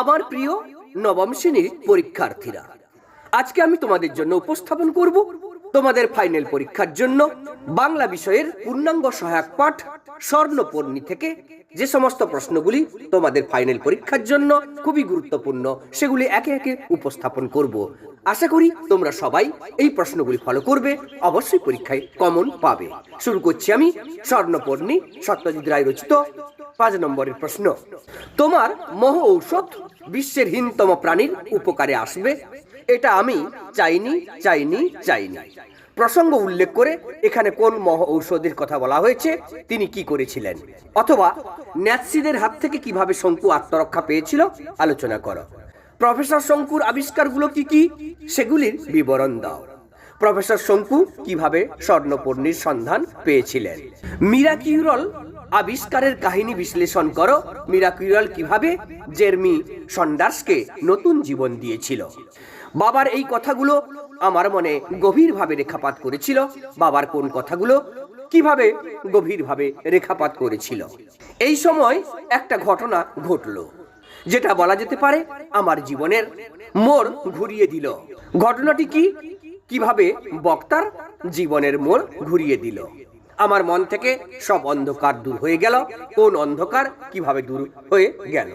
আমার প্রিয় নবম শ্রেণির পরীক্ষার্থীরা, আজকে আমি তোমাদের জন্য উপস্থাপন করব তোমাদের ফাইনাল পরীক্ষার জন্য বাংলা বিষয়ের পূর্ণাঙ্গ সহায়ক পাঠ স্বর্ণপর্ণী থেকে যে সমস্ত প্রশ্নগুলি তোমাদের ফাইনাল পরীক্ষার জন্য খুবই গুরুত্বপূর্ণ, সেগুলি একে একে উপস্থাপন করব। আশা করি তোমরা সবাই এই প্রশ্নগুলি ফলো করবে, অবশ্যই পরীক্ষায় কমন পাবে। শুরু করছি আমি স্বর্ণপর্ণী সত্যজিৎ রায় রচিত পাঁচ নম্বরের প্রশ্ন। তোমার মহ ঔষধ বিশ্বের হীনতম প্রাণীর উপকারে আসবে। এটা আমি চাইনি চাইনি চাইনি। প্রসঙ্গ উল্লেখ করে এখানে কোন মহ ঔষধের কথা বলা হয়েছে, তিনি কি করেছিলেন? অথবা ন্যাৎসিদের হাত থেকে কীভাবে শঙ্কু আত্মরক্ষা পেয়েছিল, আলোচনা করো। প্রফেসর শঙ্কুর আবিষ্কারগুলো কি কি? সেগুলির বিবরণ দাও। প্রফেসর শঙ্কু কীভাবে স্বর্ণপর্ণীর সন্ধান পেয়েছিলেন? মিরাকিউরল আবিষ্কারের কাহিনী বিশ্লেষণ করো। মিরাকিউরল কীভাবে জেরমি সন্ডার্সকে নতুন জীবন দিয়েছিল? বাবার এই কথাগুলো আমার মনে গভীরভাবে রেখাপাত করেছিল। বাবার কোন কথাগুলো কীভাবে গভীরভাবে রেখাপাত করেছিল? এই সময় একটা ঘটনা ঘটলো, যেটা বলা যেতে পারে আমার জীবনের মোড় ঘুরিয়ে দিল। ঘটনাটি কি? কীভাবে বক্তার জীবনের মোড় ঘুরিয়ে দিল? আমার মন থেকে সব অন্ধকার দূর হয়ে গেল, কোন অন্ধকার কীভাবে দূর হয়ে গেল?